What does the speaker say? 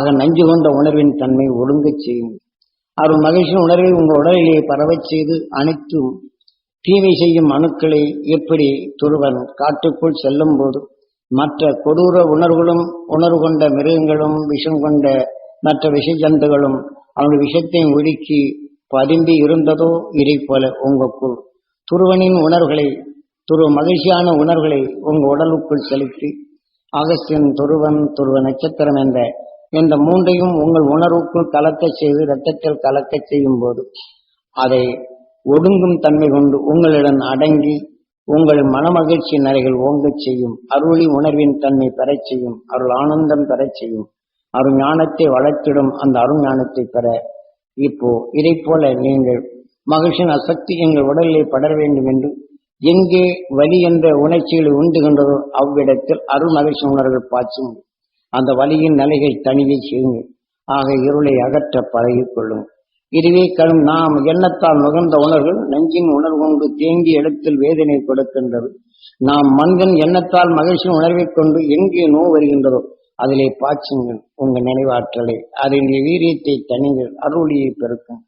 ஆக நஞ்சு கொண்ட உணர்வின் தன்மை ஒழுங்கச் செய்யும். அவர் மகிழ்ச்சியின் உணர்வை உங்கள் உடலிலே பரவச் செய்து அனைத்தும் தீமை செய்யும் அணுக்களை எப்படி துருவன் காட்டுக்குள் செல்லும் போது மற்ற கொடூர உணர்வுகளும் உணர்வு கொண்ட மிருகங்களும் விஷம் கொண்ட மற்ற விஷ ஜந்துகளும் அவனுடைய விஷத்தை ஒடுக்கி பதும்பி இருந்ததோ இதை போல உங்களுக்குள். துருவனின் உணர்வுகளை துருவ மகிழ்ச்சியான உணர்வுகளை உங்கள் உடலுக்குள் செலுத்தி ஆகஸ்டின் துருவன் துருவ நட்சத்திரம் என்ற இந்த மூன்றையும் உங்கள் உணர்வுக்குள் கலக்க செய்து ரத்தத்தில் கலக்க செய்யும் போது அதை ஒடுங்கும் தன்மை கொண்டு உங்களிடம் அடங்கி உங்கள் மனமகிழ்ச்சி நிறைகள் ஓங்கச் செய்யும். அருளி உணர்வின் தன்மை பெறச் செய்யும். அருள் ஆனந்தம் பெறச் செய்யும். அருள் ஞானத்தை வளர்த்திடும் அந்த அருள் ஞானத்தை பெற. இப்போ இதை போல நீங்கள் மகிழ்ச்சியின் அசக்தி எங்கள் உடலிலே படர வேண்டும் என்று எங்கே வலி என்ற உணர்ச்சிகளை உண்டுகின்றதோ அவ்விடத்தில் அருள் மகிழ்ச்சி உணர்வு பாய்ச்சும். அந்த வலியின் நிலைகள் தனிவே செய்யுங்கள் ஆக இருளை அகற்ற பழகிக்கொள்ளும். இதுவே கடும் நாம் எண்ணத்தால் நுகர்ந்த உணர்வு நஞ்சின் உணர்வு கொண்டு தேங்கி இடத்தில் வேதனை கொடுக்கின்றது. நாம் மனிதன் எண்ணத்தால் மகிழ்ச்சியின் உணர்வைக் கொண்டு எங்கே நோய் வருகின்றதோ அதிலே பாய்ச்சுங்கள் உங்கள் நினைவாற்றலை. அதனுடைய வீரியத்தை தனிங்கள் அருளியை பெருக்கும்